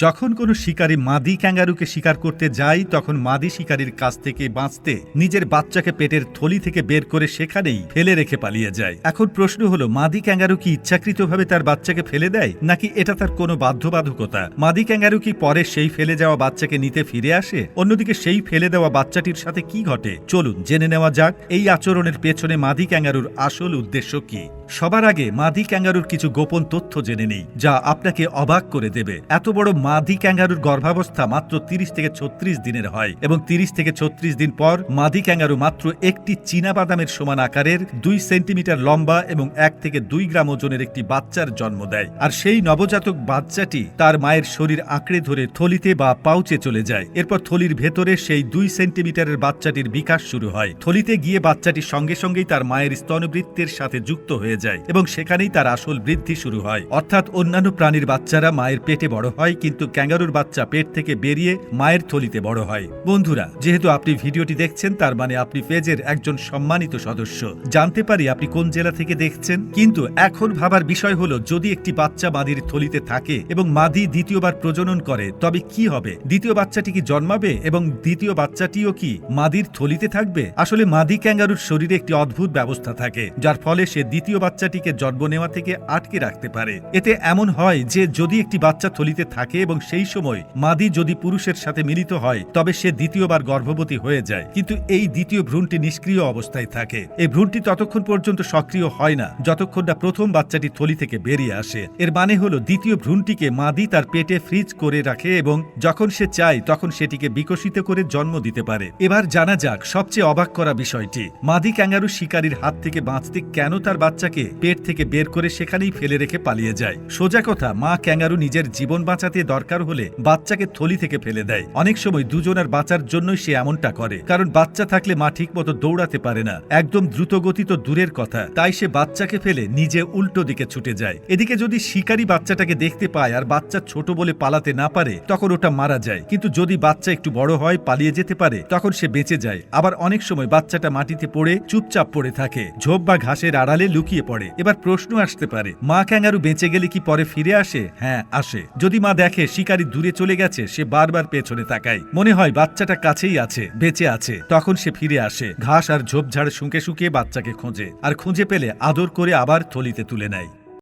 যখন কোনো শিকারী মাদি ক্যাঙ্গারুকে শিকার করতে যায়, তখন মাদি শিকারীর কাছ থেকে বাঁচতে নিজের বাচ্চাকে পেটের থলি থেকে বের করে সেখানেই ফেলে রেখে পালিয়ে যায়। এখন প্রশ্ন হলো, মাদি ক্যাঙ্গারু কি ইচ্ছাকৃতভাবে তার বাচ্চাকে ফেলে দেয়, নাকি এটা তার কোনো বাধ্যবাধকতা? মাদি ক্যাঙ্গারু কি পরে সেই ফেলে যাওয়া বাচ্চাকে নিতে ফিরে আসে? অন্যদিকে সেই ফেলে দেওয়া বাচ্চাটির সাথে কি ঘটে? চলুন জেনে নেওয়া যাক, এই আচরণের পেছনে মাদি ক্যাঙ্গারুর আসল উদ্দেশ্য কি? সবার আগে মাদি ক্যাঙ্গারুর কিছু গোপন তথ্য জেনে নেই, যা আপনাকে অবাক করে দেবে। এত বড় মাদি ক্যাঙ্গারুর গর্ভাবস্থা মাত্র তিরিশ থেকে ছত্রিশ দিনের হয় এবং তিরিশ থেকে ছত্রিশ দিন পর মাদি ক্যাঙ্গারু মাত্র একটি চীনা বাদামের সমান আকারের দুই সেন্টিমিটার লম্বা এবং এক থেকে দুই গ্রাম ওজনের একটি বাচ্চার জন্ম দেয়। আর সেই নবজাতক বাচ্চাটি তার মায়ের শরীর আঁকড়ে ধরে থলিতে বা পাউচে চলে যায়। এরপর থলির ভেতরে সেই দুই সেন্টিমিটারের বাচ্চাটির বিকাশ শুরু হয়। থলিতে গিয়ে বাচ্চাটি সঙ্গে সঙ্গেই তার মায়ের স্তনবৃত্তের সাথে যুক্ত হয়ে যায় এবং সেখানেই তার আসল বৃদ্ধি শুরু হয়। অর্থাৎ অন্যান্য প্রাণীর বাচ্চারা মায়ের পেটে বড় হয়, কিন্তু ক্যাঙ্গারুর বাচ্চা পেট থেকে বেরিয়ে মায়ের থলিতে বড় হয়। বন্ধুরা, যেহেতু আপনি ভিডিওটি দেখছেন, তার মানে আপনি পেজের একজন সম্মানিত সদস্য। জানতে পারি আপনি কোন জেলা থেকে দেখছেন, কিন্তু এখন ভাবার বিষয় হলো, যদি একটি বাচ্চা মাদির থলিতে থাকে এবং মাদি দ্বিতীয়বার প্রজনন করে, তবে কি হবে? দ্বিতীয় বাচ্চাটি কি জন্মাবে এবং দ্বিতীয় বাচ্চাটিও কি মাদির থলিতে থাকবে? আসলে মাদি ক্যাঙ্গারুর শরীরে একটি অদ্ভুত ব্যবস্থা থাকে, যার ফলে সে দ্বিতীয় বাচ্চাটিকে জন্ম নেওয়া থেকে আটকে রাখতে পারে। এতে এমন হয় যে যদি একটি বাচ্চা থলিতে থাকে এবং সেই সময় মাদি যদি পুরুষের সাথে মিলিত হয়, তবে সে দ্বিতীয়বার গর্ভবতী হয়ে যায়। কিন্তু এই দ্বিতীয় ভ্রূণটি নিষ্ক্রিয় অবস্থায় থাকে। এই ভ্রূণটি ততক্ষণ পর্যন্ত সক্রিয় হয় না, যতক্ষণ না প্রথম বাচ্চাটি থলি থেকে বেরিয়ে আসে। এর মানে হলো দ্বিতীয় ভ্রূণটিকে মাদি তার পেটে ফ্রিজ করে রাখে এবং যখন সে চায়, তখন সেটিকে বিকশিত করে জন্ম দিতে পারে। এবার জানা যাক সবচেয়ে অবাক করা বিষয়টি। মাদি ক্যাঙ্গারু শিকারীর হাত থেকে বাঁচতে কেন তার বাচ্চাকে পেট থেকে বের করে সেখানেই ফেলে রেখে পালিয়ে যায়। সোজা কথা, মা ক্যাঙ্গারু নিজের জীবন বাঁচাতে দরকার হলে বাচ্চাকে থলি থেকে ফেলে দেয়। অনেক সময় দুজনের বাঁচার জন্যই সে এমনটা করে। কারণ বাচ্চা থাকলে মা ঠিক মতো দৌড়াতে পারে না। একদম দ্রুত গতি তো দূরের কথা। তাই সে বাচ্চাকে ফেলে নিজে উল্টো দিকে ছুটে যায়। এদিকে যদি শিকারী বাচ্চাটাকে দেখতে পায় আর বাচ্চা ছোট বলে পালাতে না পারে, তখন ওটা মারা যায়। কিন্তু যদি বাচ্চা একটু বড় হয়, পালিয়ে যেতে পারে, তখন সে বেঁচে যায়। আবার অনেক সময় বাচ্চাটা মাটিতে পড়ে চুপচাপ পড়ে থাকে। ঝোপ বা ঘাসের আড়ালে লুকিয়ে পড়ে। এবার প্রশ্ন আসতে পারে, মা ক্যাঙ্গারু বেঁচে গেলে কি পরে ফিরে আসে? হ্যাঁ আসে। যদি মা দেখে শিকারি দূরে চলে গেছে, সে বারবার পেছনে তাকায়। মনে হয় বাচ্চাটা কাছেই আছে, বেঁচে আছে। তখন সে ফিরে আসে, ঘাস আর ঝোপঝাড় শুঁকে শুঁকে বাচ্চাকে খোঁজে, আর খুঁজে পেলে আদর করে আবার থলিতে তুলে নেয়।